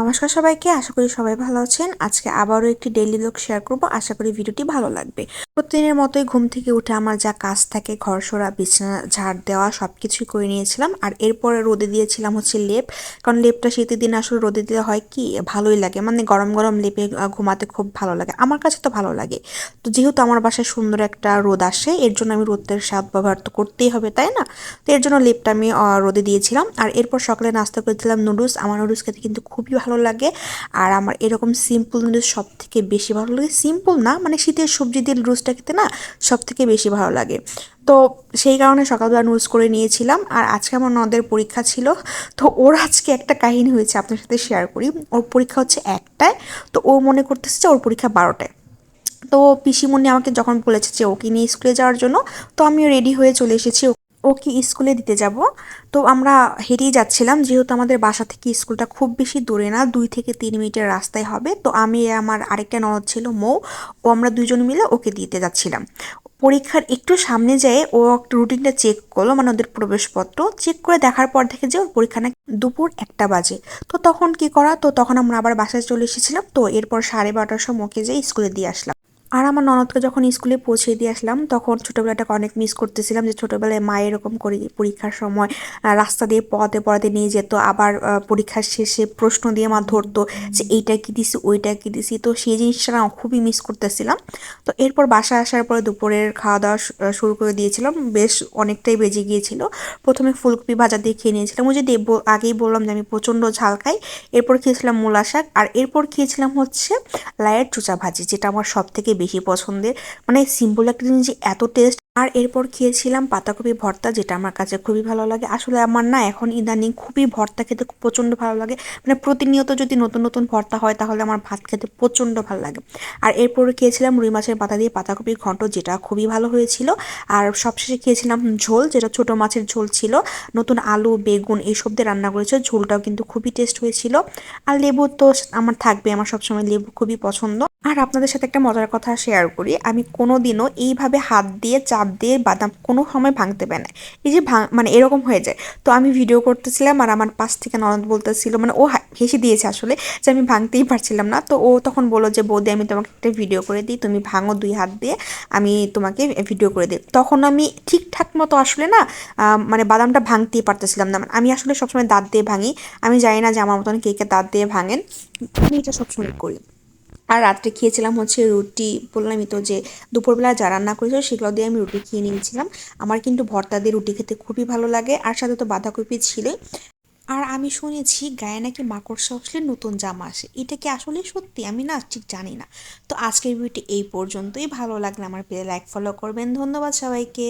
নমস্কার সবাইকে, আশা করি সবাই ভালো আছেন। আজকে আবারও একটি ডেইলি লুক শেয়ার করব। আশা করি ভিডিওটি ভালো লাগবে। প্রতিদিনের মতোই ঘুম থেকে উঠে আমার যা কাজ থাকে ঘর সরা বিছানা, ঝাড় দেওয়া সব কিছুই করে নিয়েছিলাম। আর এরপরে রোদে দিয়েছিলাম হচ্ছে লেপ। কারণ লেপটা শীতের দিন আসলে রোদে দিলে হয় কি? ভালোই লাগে। মানে গরম গরম লেপে ঘুমাতে খুব ভালো লাগে। আমার কাছে তো ভালো লাগে। তো যেহেতু আমার বাসায় সুন্দর একটা রোদ আসে, এর জন্য আমি রোদের স্বাদ ব্যবহার তো করতেই হবে, তাই না? তো এর জন্য লেপটা আমি রোদে দিয়েছিলাম। আর এরপর সকালে নাস্তা করেছিলাম নুডলস। আমার নুডলস খেতে কিন্তু খুবই ভালো লাগে। আর আমার এরকম সিম্পল নুডলস সব থেকে বেশি ভালো লাগে। সিম্পল না মানে শীতের সবজি দিয়ে নুডলসটা খেতে না সব থেকে বেশি ভালো লাগে। তো সেই কারণে সকালবেলা নুডলস করে নিয়েছিলাম। আর আজকে আমার নদের পরীক্ষা ছিল। তো ওর আজকে একটা কাহিনী হয়েছে আপনার সাথে শেয়ার করি। ওর পরীক্ষা হচ্ছে একটায়। তো ও মনে করতেছে যে ওর পরীক্ষা বারোটায়। তো পিসিমণি আমাকে যখন বলেছে যে ওকে নিয়ে স্কুলে যাওয়ার জন্য, তো আমিও রেডি হয়ে চলে এসেছি ওকে স্কুলে দিতে যাব। তো আমরা হেঁটেই যাচ্ছিলাম, যেহেতু আমাদের বাসা থেকে স্কুলটা খুব বেশি দূরে না, দুই থেকে তিন মিনিটের রাস্তায় হবে। তো আমি, আমার আরেকটা ননদ ছিল মৌ, ও আমরা দুজন মিলে ওকে দিতে যাচ্ছিলাম। পরীক্ষার একটু সামনে যেয়ে ও একটা রুটিনটা চেক করল মানে ওদের প্রবেশপত্র। চেক করে দেখার পর দেখে যে ওর পরীক্ষা না দুপুর একটা বাজে। তো তখন কি করা? তো তখন আমরা আবার বাসায় চলে এসেছিলাম। তো এরপর সাড়ে বারোটার সময় ওকে যেয়ে স্কুলে দিয়ে আসলাম। আর আমার ননদকে যখন স্কুলে পৌঁছে দিয়ে আসলাম, তখন ছোটোবেলাটাকে অনেক মিস করতেছিলাম যে ছোটোবেলায় মা এরকম করে পরীক্ষার সময় রাস্তা দিয়ে পড়াতে পড়াতে নিয়ে যেত, আবার পরীক্ষার শেষে প্রশ্ন দিয়ে মা ধরতো যে এইটা কী দিছি, ওইটা কী দিছি, তো সেই জিনিসটা না খুবই মিস করতেছিলাম। তো এরপর বাসায় আসার পরে দুপুরের খাওয়া দাওয়া শুরু করে দিয়েছিলাম, বেশ অনেকটাই বেজে গিয়েছিল। প্রথমে ফুলকপি ভাজা দিয়ে খেয়ে নিয়েছিলাম, ওই যে দেব, আগেই বললাম যে আমি প্রচণ্ড ঝাল খাই। এরপর খেয়েছিলাম মূলা শাক, আর এরপর খেয়েছিলাম হচ্ছে লায়ের চুচা ভাজি, যেটা আমার সব থেকে বেশি পছন্দের। মানে সিম্পল একটা জিনিস এত টেস্ট আর এরপর খেয়েছিলাম পাতাকপি ভর্তা, যেটা আমার কাছে খুবই ভালো লাগে। আসলে আমার না এখন ইদানিং খুবই ভর্তা খেতে প্রচণ্ড ভালো লাগে। মানে প্রতিনিয়ত যদি নতুন নতুন ভর্তা হয়, তাহলে আমার ভাত খেতে প্রচণ্ড ভালো লাগে। আর এরপর খেয়েছিলাম রুই মাছের পাতা দিয়ে পাতাকপির ঘন্ট, যেটা খুবই ভালো হয়েছিল। আর সবশেষে খেয়েছিলাম ঝোল, যেটা ছোট মাছের ঝোল ছিল। নতুন আলু, বেগুন এইসব দিয়ে রান্না করেছে ঝোলটাও কিন্তু খুবই টেস্ট হয়েছিল। আর লেবু তো আমার থাকবে, আমার সবসময় লেবু খুবই পছন্দ। আর আপনাদের সাথে একটা মজার কথা শেয়ার করি। আমি কোনো দিনও এইভাবে হাত দিয়ে চাপ দিয়ে বাদাম কোনো সময় ভাঙতে পারে না। এই যে ভাঙ মানে এরকম হয়ে যায়। তো আমি ভিডিও করতেছিলাম আর আমার পাশ থেকে ননদ বলতেছিল মানে ও হেসে দিয়েছে আসলে যে আমি ভাঙতেই পারছিলাম না। তো ও তখন বলল যে, বৌদি, আমি তোমাকে একটা ভিডিও করে দিই। তুমি ভাঙো দুই হাত দিয়ে, আমি তোমাকে ভিডিও করে দিই। তখন আমি ঠিকঠাক মতো আসলে না মানে বাদামটা ভাঙতেই পারতেছিলাম না। আমি আসলে সবসময় দাঁত দিয়ে ভাঙি। আমি জানি না যে আমার মতন কে কে দাঁত দিয়ে ভাঙেন। আমি এটা সবসময় করি। আর রাত্রে খেয়েছিলাম হচ্ছে রুটি। বললামই তো যে দুপুরবেলা যা রান্না করেছিল সেগুলো দিয়ে আমি রুটি খেয়ে নিয়েছিলাম। আমার কিন্তু ভর্তা দিয়ে রুটি খেতে খুবই ভালো লাগে, আর সাথে তো বাঁধাকপি ছিলই। আর আমি শুনেছি গায়ে নাকি মাকড়সা আসলে নতুন জামা আসে। এটা কি আসলে সত্যি? আমি না ঠিক জানি না। তো আজকের ভিডিওটি এই পর্যন্তই। ভালো লাগলে আমার পেয়ে লাইক ফলো করবেন। ধন্যবাদ সবাইকে।